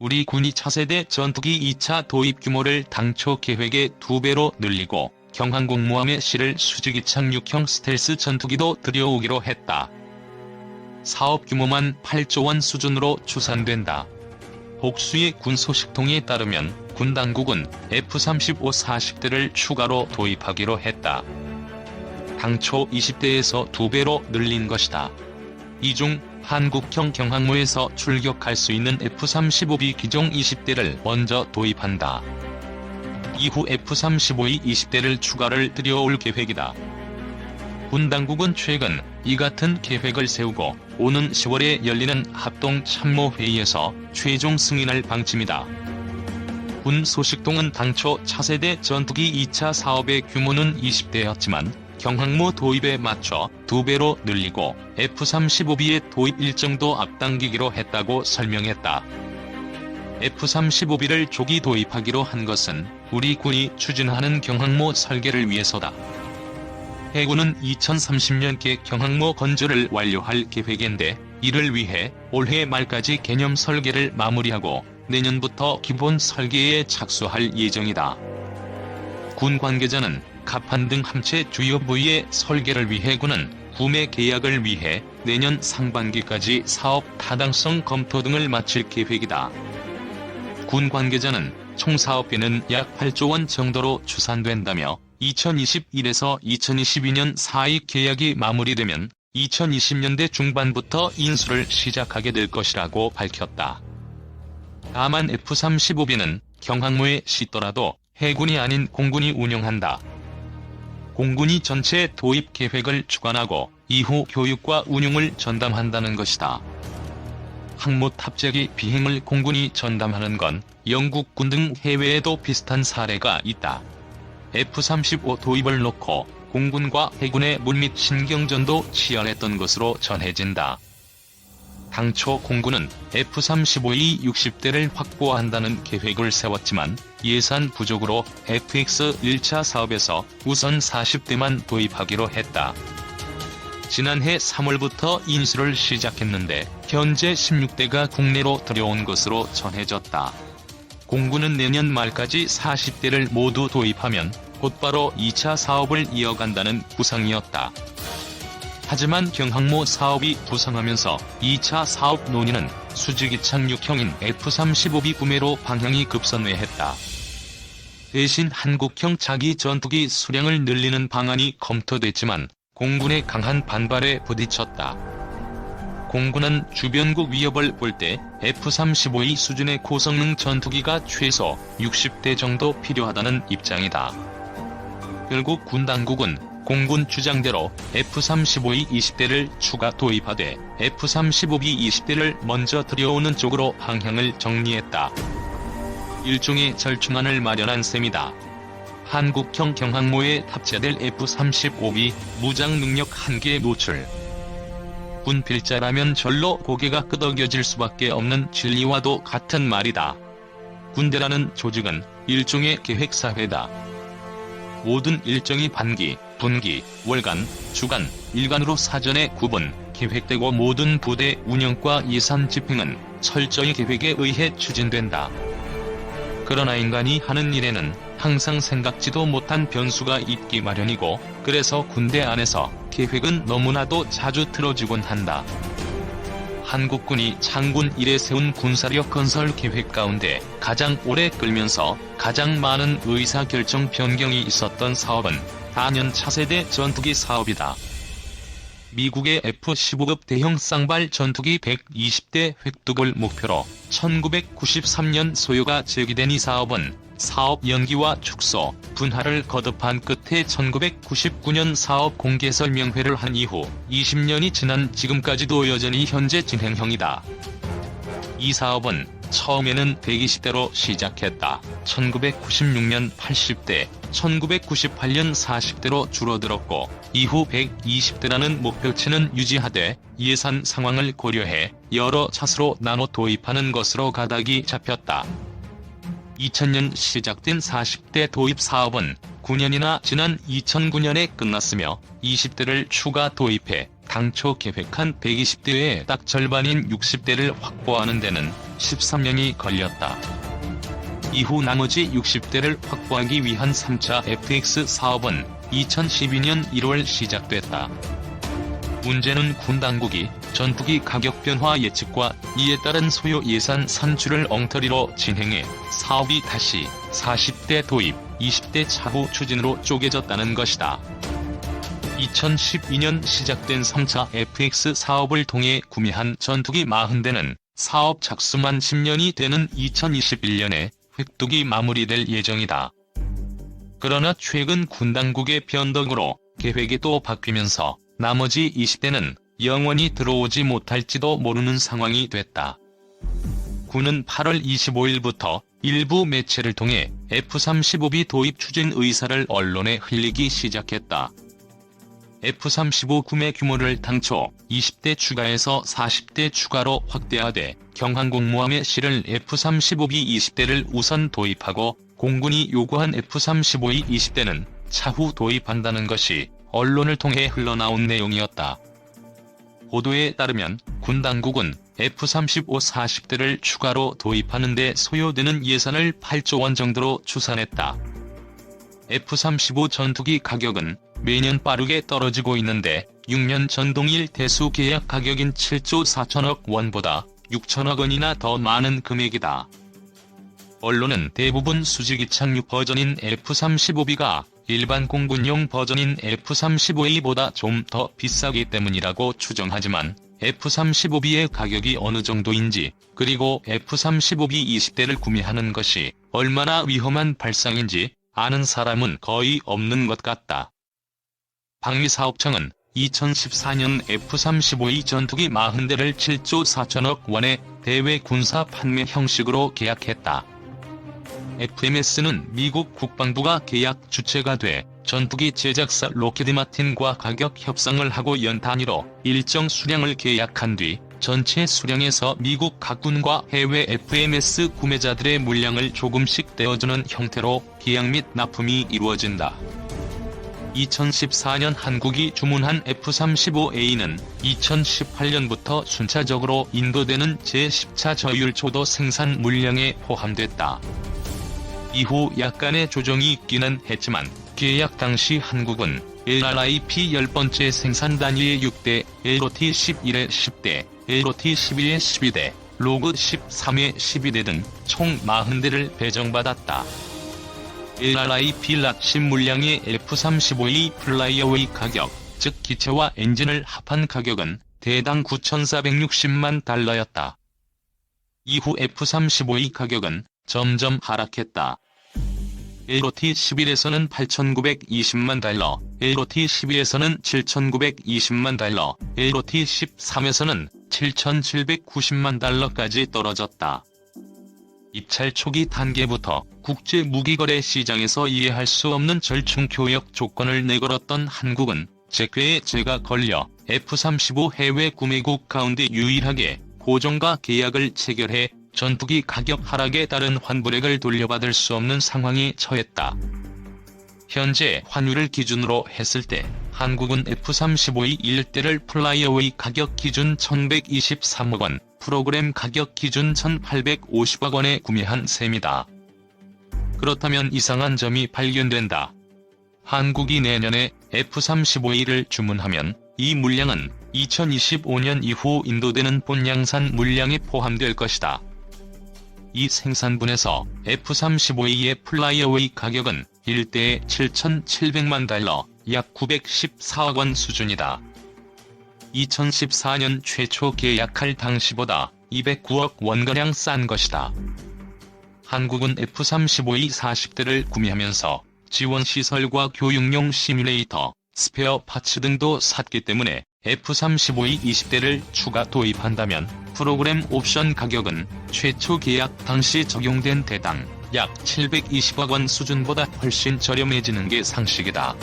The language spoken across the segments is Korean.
우리 군이 차세대 전투기 2차 도입 규모를 당초 계획의 2배로 늘리고 경항공모함의 실을 수직이 착륙형 스텔스 전투기도 들여오기로 했다. 사업 규모만 8조 원 수준으로 추산된다. 복수의 군 소식통에 따르면 군 당국은 F-35 40대를 추가로 도입하기로 했다. 당초 20대에서 2배로 늘린 것이다. 이중 한국형 경항모에서 출격할 수 있는 F-35B 기종 20대를 먼저 도입한다. 이후 F-35E 20대를 추가를 들여올 계획이다. 군 당국은 최근 이 같은 계획을 세우고 오는 10월에 열리는 합동 참모회의에서 최종 승인할 방침이다. 군 소식통은 당초 차세대 전투기 2차 사업의 규모는 20대였지만 경항모 도입에 맞춰 2배로 늘리고 F-35B의 도입 일정도 앞당기기로 했다고 설명했다. F-35B를 조기 도입하기로 한 것은 우리 군이 추진하는 경항모 설계를 위해서다. 해군은 2030년께 경항모 건조를 완료할 계획인데 이를 위해 올해 말까지 개념 설계를 마무리하고 내년부터 기본 설계에 착수할 예정이다. 군 관계자는 갑판 등 함체 주요 부위의 설계를 위해 군은 구매 계약을 위해 내년 상반기까지 사업 타당성 검토 등을 마칠 계획이다. 군 관계자는 총 사업비는 약 8조 원 정도로 추산된다며 2021에서 2022년 사익 계약이 마무리되면 2020년대 중반부터 인수를 시작하게 될 것이라고 밝혔다. 다만 F-35B는 경항모에 싣더라도 해군이 아닌 공군이 운영한다. 공군이 전체 도입 계획을 주관하고 이후 교육과 운용을 전담한다는 것이다. 항모 탑재기 비행을 공군이 전담하는 건 영국군 등 해외에도 비슷한 사례가 있다. F-35 도입을 놓고 공군과 해군의 물밑 신경전도 치열했던 것으로 전해진다. 당초 공군은 F-35E 60대를 확보한다는 계획을 세웠지만 예산 부족으로 FX 1차 사업에서 우선 40대만 도입하기로 했다. 지난해 3월부터 인수를 시작했는데 현재 16대가 국내로 들여온 것으로 전해졌다. 공군은 내년 말까지 40대를 모두 도입하면 곧바로 2차 사업을 이어간다는 구상이었다. 하지만 경항모 사업이 부상하면서 2차 사업 논의는 수직이 착륙형인 F-35B 구매로 방향이 급선회했다. 대신 한국형 자기 전투기 수량을 늘리는 방안이 검토됐지만 공군의 강한 반발에 부딪혔다. 공군은 주변국 위협을 볼 때 F-35E 수준의 고성능 전투기가 최소 60대 정도 필요하다는 입장이다. 결국 군 당국은 공군 주장대로 F-35E 20대를 추가 도입하되 F-35B 20대를 먼저 들여오는 쪽으로 방향을 정리했다. 일종의 절충안을 마련한 셈이다. 한국형 경항모에 탑재될 F-35B 무장 능력 한계 노출. 군 필자라면 절로 고개가 끄덕여질 수밖에 없는 진리와도 같은 말이다. 군대라는 조직은 일종의 계획사회다. 모든 일정이 반기, 분기, 월간, 주간, 일간으로 사전에 구분, 계획되고 모든 부대 운영과 예산 집행은 철저히 계획에 의해 추진된다. 그러나 인간이 하는 일에는 항상 생각지도 못한 변수가 있기 마련이고 그래서 군대 안에서 계획은 너무나도 자주 틀어지곤 한다. 한국군이 창군 이래 세운 군사력 건설 계획 가운데 가장 오래 끌면서 가장 많은 의사결정 변경이 있었던 사업은 단연 차세대 전투기 사업이다. 미국의 F-15급 대형 쌍발 전투기 120대 획득을 목표로 1993년 소요가 제기된 이 사업은 사업 연기와 축소, 분할을 거듭한 끝에 1999년 사업 공개 설명회를 한 이후 20년이 지난 지금까지도 여전히 현재 진행형이다. 이 사업은 처음에는 120대로 시작했다. 1996년 80대, 1998년 40대로 줄어들었고 이후 120대라는 목표치는 유지하되 예산 상황을 고려해 여러 차수로 나눠 도입하는 것으로 가닥이 잡혔다. 2000년 시작된 40대 도입 사업은 9년이나 지난 2009년에 끝났으며 20대를 추가 도입해 당초 계획한 120대의 딱 절반인 60대를 확보하는 데는 13년이 걸렸다. 이후 나머지 60대를 확보하기 위한 3차 FX 사업은 2012년 1월 시작됐다. 문제는 군 당국이 전투기 가격 변화 예측과 이에 따른 소요 예산 산출을 엉터리로 진행해 사업이 다시 40대 도입, 20대 차후 추진으로 쪼개졌다는 것이다. 2012년 시작된 3차 FX 사업을 통해 구매한 전투기 40대는 사업 착수만 10년이 되는 2021년에 획득이 마무리될 예정이다. 그러나 최근 군 당국의 변덕으로 계획이 또 바뀌면서 나머지 20대는 영원히 들어오지 못할지도 모르는 상황이 됐다. 군은 8월 25일부터 일부 매체를 통해 F-35B 도입 추진 의사를 언론에 흘리기 시작했다. F-35 구매 규모를 당초 20대 추가해서 40대 추가로 확대하되 경항공모함에 실을 F-35B 20대를 우선 도입하고 공군이 요구한 F-35E 20대는 차후 도입한다는 것이 언론을 통해 흘러나온 내용이었다. 보도에 따르면 군 당국은 F-35 40대를 추가로 도입하는 데 소요되는 예산을 8조 원 정도로 추산했다. F-35 전투기 가격은 매년 빠르게 떨어지고 있는데 6년 전 동일 대수 계약 가격인 7조 4천억 원보다 6천억 원이나 더 많은 금액이다. 언론은 대부분 수직 이착륙 버전인 F-35B가 일반 공군용 버전인 F-35A보다 좀 더 비싸기 때문이라고 추정하지만 F-35B의 가격이 어느 정도인지 그리고 F-35B 20대를 구매하는 것이 얼마나 위험한 발상인지 아는 사람은 거의 없는 것 같다. 방위사업청은 2014년 F-35E 전투기 40대를 7조 4천억 원의 대외 군사 판매 형식으로 계약했다. FMS는 미국 국방부가 계약 주체가 돼 전투기 제작사 로키드 마틴과 가격 협상을 하고 연 단위로 일정 수량을 계약한 뒤 전체 수량에서 미국 각군과 해외 FMS 구매자들의 물량을 조금씩 떼어주는 형태로 계약 및 납품이 이루어진다. 2014년 한국이 주문한 F-35A는 2018년부터 순차적으로 인도되는 제10차 저율 초도 생산 물량에 포함됐다. 이후 약간의 조정이 있기는 했지만 계약 당시 한국은 LRIP 10번째 생산 단위의 6대, LOT 11의 10대, LOT 12의 12대, 로그 13의 12대 등 총 40대를 배정받았다. LRIP 락신 물량의 F-35E 플라이어웨이 가격, 즉 기체와 엔진을 합한 가격은 대당 9,460만 달러였다. 이후 F-35E 가격은 점점 하락했다. LOT 11에서는 8,920만 달러, LOT 12에서는 7,920만 달러, LOT 13에서는 7,790만 달러까지 떨어졌다. 입찰 초기 단계부터 국제 무기거래 시장에서 이해할 수 없는 절충 교역 조건을 내걸었던 한국은 제괴에 제가 걸려 F-35 해외 구매국 가운데 유일하게 고정가 계약을 체결해 전투기 가격 하락에 따른 환불액을 돌려받을 수 없는 상황에 처했다. 현재 환율을 기준으로 했을 때 한국은 F-35의 1대를 플라이어웨이 가격 기준 1123억 원, 프로그램 가격 기준 1850억 원에 구매한 셈이다. 그렇다면 이상한 점이 발견된다. 한국이 내년에 F-35E를 주문하면 이 물량은 2025년 이후 인도되는 본양산 물량에 포함될 것이다. 이 생산분에서 F-35E의 플라이어웨이 가격은 1대에 7,700만 달러, 약 914억 원 수준이다. 2014년 최초 계약할 당시보다 209억 원가량 싼 것이다. 한국은 F-35E 40대를 구매하면서 지원시설과 교육용 시뮬레이터, 스페어 파츠 등도 샀기 때문에 F-35E 20대를 추가 도입한다면 프로그램 옵션 가격은 최초 계약 당시 적용된 대당 약 720억 원 수준보다 훨씬 저렴해지는 게 상식이다.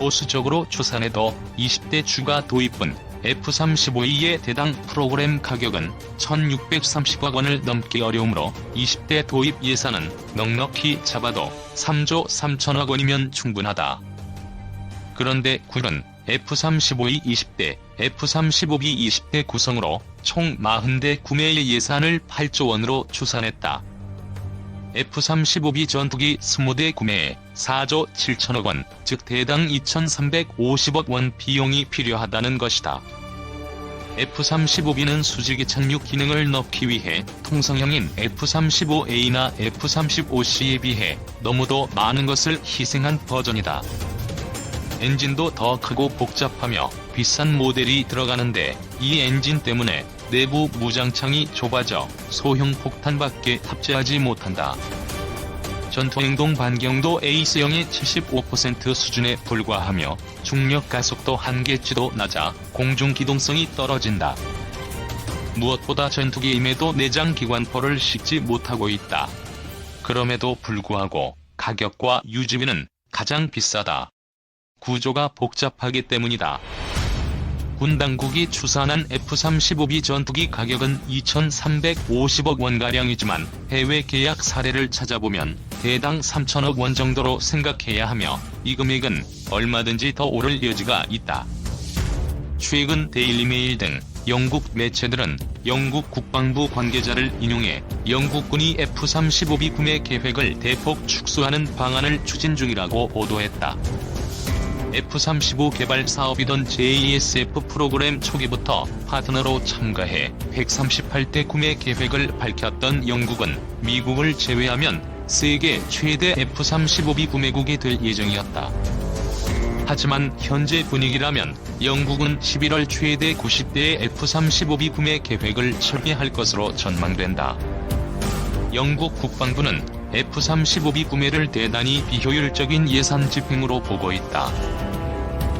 보수적으로 추산해도 20대 추가 도입분 F-35E의 대당 프로그램 가격은 1630억 원을 넘기 어려우므로 20대 도입 예산은 넉넉히 잡아도 3조 3천억 원이면 충분하다. 그런데 군은 F-35이 20대, F-35B 20대 구성으로 총 40대 구매의 예산을 8조 원으로 추산했다. F-35B 전투기 20대 구매에 4조 7천억 원, 즉 대당 2,350억 원 비용이 필요하다는 것이다. F-35B는 수직의 착륙 기능을 넣기 위해 통성형인 F-35A나 F-35C에 비해 너무도 많은 것을 희생한 버전이다. 엔진도 더 크고 복잡하며 비싼 모델이 들어가는데 이 엔진 때문에 내부 무장창이 좁아져 소형 폭탄밖에 탑재하지 못한다. 전투행동 반경도 에이스형의 75% 수준에 불과하며 중력 가속도 한계치도 낮아 공중 기동성이 떨어진다. 무엇보다 전투기임에도 내장 기관포를 싣지 못하고 있다. 그럼에도 불구하고 가격과 유지비는 가장 비싸다. 구조가 복잡하기 때문이다. 군 당국이 추산한 F-35B 전투기 가격은 2,350억 원가량이지만 해외 계약 사례를 찾아보면 대당 3천억 원 정도로 생각해야 하며 이 금액은 얼마든지 더 오를 여지가 있다. 최근 데일리메일 등 영국 매체들은 영국 국방부 관계자를 인용해 영국군이 F-35B 구매 계획을 대폭 축소하는 방안을 추진 중이라고 보도했다. F-35 개발 사업이던 JSF 프로그램 초기부터 파트너로 참가해 138대 구매 계획을 밝혔던 영국은 미국을 제외하면 세계 최대 F-35B 구매국이 될 예정이었다. 하지만 현재 분위기라면 영국은 11월 최대 90대의 F-35B 구매 계획을 철회할 것으로 전망된다. 영국 국방부는 F-35B 구매를 대단히 비효율적인 예산 집행으로 보고 있다.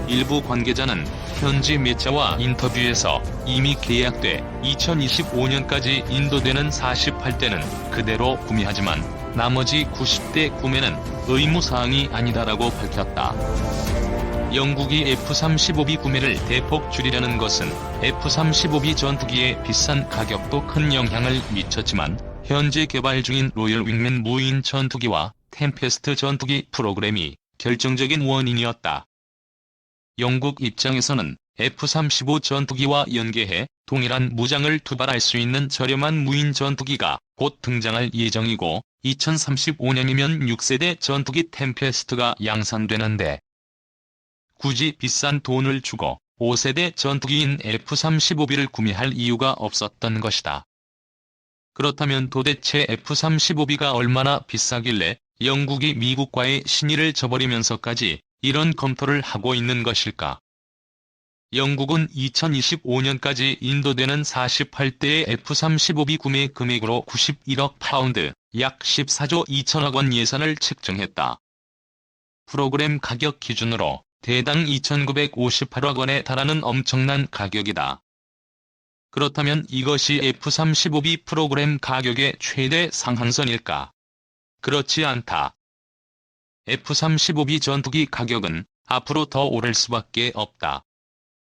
일부 관계자는 현지 매체와 인터뷰에서 이미 계약돼 2025년까지 인도되는 48대는 그대로 구매하지만 나머지 90대 구매는 의무사항이 아니다라고 밝혔다. 영국이 F-35B 구매를 대폭 줄이려는 것은 F-35B 전투기의 비싼 가격도 큰 영향을 미쳤지만 현재 개발 중인 로열 윙맨 무인 전투기와 템페스트 전투기 프로그램이 결정적인 원인이었다. 영국 입장에서는 F-35 전투기와 연계해 동일한 무장을 투발할 수 있는 저렴한 무인 전투기가 곧 등장할 예정이고 2035년이면 6세대 전투기 템페스트가 양산되는데 굳이 비싼 돈을 주고 5세대 전투기인 F-35B를 구매할 이유가 없었던 것이다. 그렇다면 도대체 F-35B가 얼마나 비싸길래 영국이 미국과의 신의를 저버리면서까지 이런 검토를 하고 있는 것일까? 영국은 2025년까지 인도되는 48대의 F-35B 구매 금액으로 91억 파운드, 약 14조 2천억 원 예산을 책정했다. 프로그램 가격 기준으로 대당 2,958억 원에 달하는 엄청난 가격이다. 그렇다면 이것이 F-35B 프로그램 가격의 최대 상한선일까? 그렇지 않다. F-35B 전투기 가격은 앞으로 더 오를 수밖에 없다.